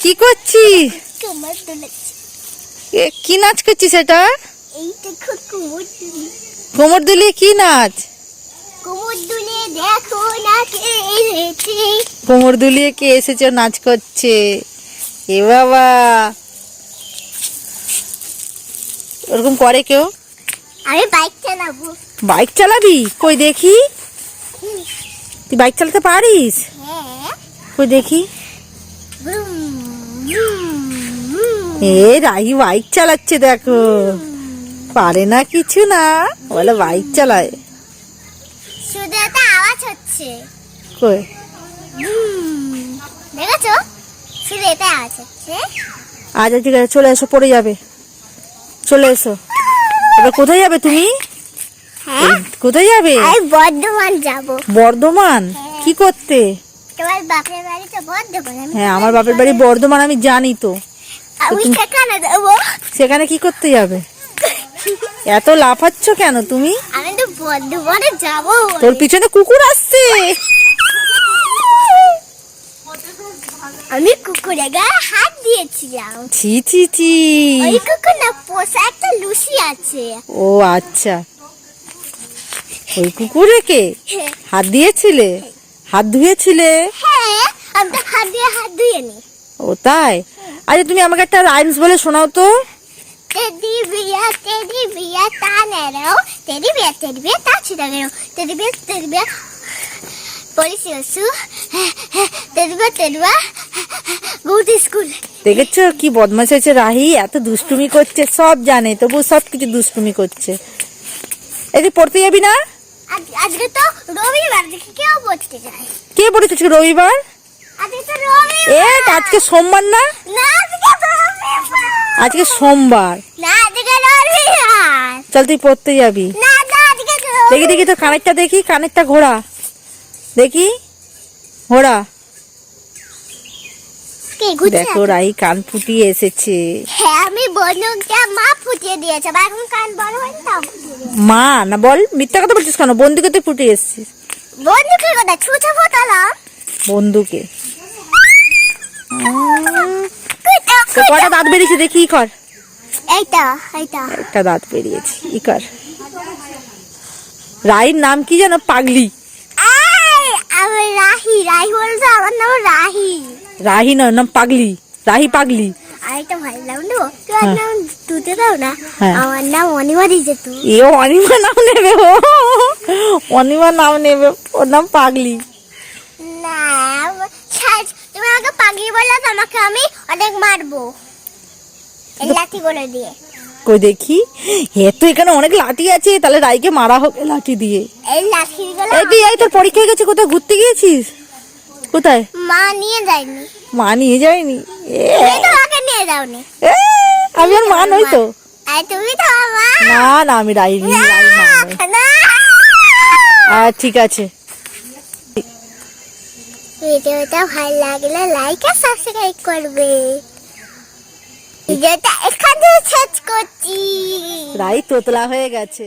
কি করছিস? এ, কি নাচ করছিস এটা? কোমর দুলিয়ে কি নাচ? কোমর দুলিয়ে কে এসেছে। নাচ করছে। এ বাবা। ওরকম করে কেউ? আমি বাইক চালাবো। বাইক চালাবি? কই দেখি। তুই বাইক চালাতে পারিস? হ্যাঁ। কই দেখি। এ রাহি বাইক চালাচ্ছে দেখো। পারে না কিছু না বলে বাইক চালায়। শুধু একটা আওয়াজ হচ্ছে। কই? দেখেছ? শুধু এটা আওয়াজ হচ্ছে। আচ্ছা ঠিক আছে চলে এসো পড়ে যাবে। চলে এসো। এবার কোথায় যাবে তুমি? হ্যাঁ? কোথায় যাবে? আমি বর্ধমান যাব। বর্ধমান? কি করতে? তোমার বাপের বাড়ি তো বর্ধমান হ্যাঁ আমার বাপের বাড়ি বর্ধমান আমি জানি তো। সেখানে যাব? সেখানে কি করতে যাবে? এত লাফাচ্ছ কেন তুমি? আমি তো বর্ধমানে যাব তোর পিছনে কুকুর আসছে। আমি কুকুরে গায়ে হাত দিয়েছিলাম। ছি ছি ছি। ওই কুকুর না পোষা একটা লুসি আছে। ও আচ্ছা। ওই কুকুরকে হাত দিয়েছিলে? হাত ধুয়েছিলে? হ্যাঁ আমি তো হাত দিয়ে হাত ধুয়ে নি। ও তাই? আচ্ছা তুমি আমাকে একটা রাইমস বলে শোনাও তো। তা বিয়া তা ছিটা গেরো স্কুল দেখেছ কি বদমাশ হয়েছে রাহি? এত দুষ্টুমি করছে সব জানে তবু সব কিছু দুষ্টুমি করছে। এদি পড়তে যাবি না? আজকে তো রবিবার দেখে কেউ পড়তে যায় কে পড়েছে আজকে রবিবার? আজকে তো রবিবার। এ আজকে সোমবার না? না আজকে রবিবার। আজকে সোমবার। না আজকে রবিবার। চল তুই পড়তে যাবি। না না আজকে দেখি দেখি তো কানেরটা দেখি কানেরটা ঘোড়া দেখি ঘুরছে দেখো রাহি কান ফুটিয়ে এসেছে। হ্যাঁ আমি বন্ধুকে মা ফুটিয়ে দিয়েছে এখন কান বড় হয়নি মা না বল মিথ্যা কথা বলছিস কেন? বন্ধুকে তুই ফুটিয়ে এসেছিস। বন্ধুকে কথা ছুঁচে ফোটালাম বন্ধুকে। কুটো, দাঁত বেরিয়েছে দেখি কর। এইটা এইটা। একটা দাঁত বেরিয়েছে ই কর। রাহির নাম কি যেন? পাগলি। রাহি রাহি বলছো আমার নাম রাহি। রাহি নয় নাম পাগলি রাহি পাগলি আরেকটা ভালো নাম নেব তোমার। নাম তুতে দাও না। আমার নাম অনিমা দিয়েছে তুই এ অনিমা নাম নেবে ও অনিমা নাম নেবে ওর নাম পাগলি না তুমি আমাকে পাগলি বললে তো আমি অনেক মারবো দিয়ে কই দেখি হে তো এখানে অনেক লাঠি আছে তাহলে রাইকে মারা হবে লাঠি দিয়ে এই লাঠিগুলো এই তুই এই তোর পরীক্ষা গেছে কোথায় ঘুরতে গিয়েছিস কোথায়? মা নিয়ে যায়নি। মা নিয়ে যায়নি? এ, আমাকে নিয়ে যাওনি। আমি আর মা নই তো। তুমি তো না না আমি রাইনি আর ঠিক আছে। ভিডিওটা ভালো লাগলে লাইক আর সাবস্ক্রাইব করবে। ভিডিওটা এখানে শেষ করছি। রাই তোতলা হয়ে গেছে।